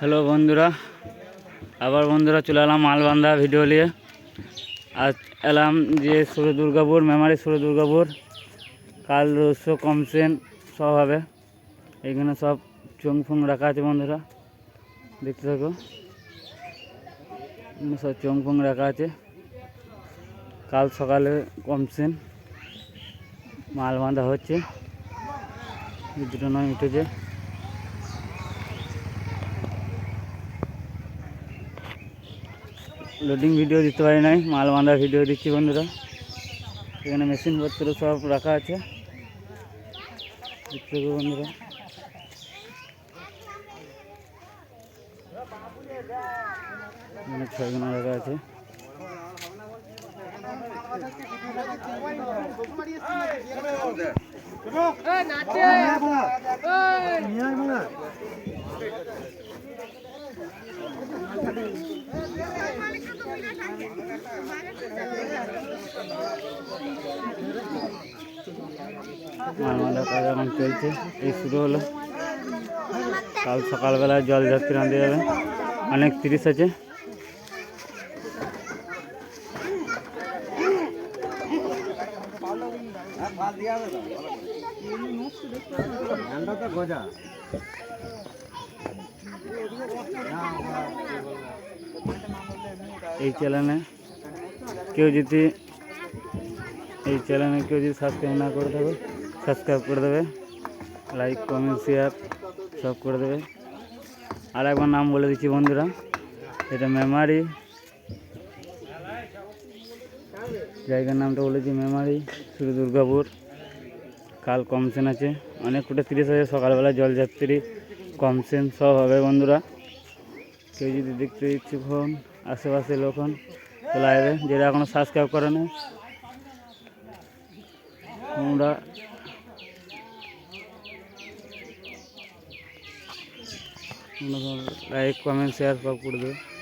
Hello বন্ধুরা, আবার বন্ধুরা চলে এলাম মালবান্ধা ভিডিও নিয়ে। আজ এলাম যে সুরে দুর্গাপুর, মেমারি সুরে দুর্গাপুর, কাল রস্য কমসেন, সব হবে। এখানে সব চোং ফুং রাখা আছে বন্ধুরা, দেখতে থাকো। সব চোং ফুং রাখা আছে। কাল সকালে কমসেন মাল বাঁধা হচ্ছে দুটো নয় উঠেছে। লোডিং ভিডিও দিতে পারি নাই মাল বাঁধার ভিডিও দিচ্ছি বন্ধুরা। এখানে মেশিনপত্র সব রাখা আছে। দেখতে বন্ধুরা। অনেক ছয়গুলো রাখা আছে। বাঁধার কাজ এখন চলছে। এই শুরু হলো। কাল সকালবেলা জল যাত্রী আনতে যাবে। অনেক তিরিশ আছে। এই চ্যানেলে কেউ যদি এই চ্যানেলে কেউ যদি সাবস্ক্রাইব না করে থাকো সাবস্ক্রাইব করে দেবে। লাইক কমেন্ট শেয়ার সব করে দেবে। আর একবার নাম বলে দিচ্ছি বন্ধুরা, এটা মেমারি জায়গার নামটা বলেছি মেমারি শুধু দুর্গাপুর। কাল কমসেন আছে। অনেক কোটা তিরিশ হাজার সকালবেলা জলযাত্রী, কমসেন সব হবে বন্ধুরা। কেউ যদি দেখতে ইচ্ছুক হন আশেপাশে লোক হন লাইভে যেটা এখনও সাবস্ক্রাইব করে না তোমরা লাইক কমেন্ট শেয়ার সব করে দেবে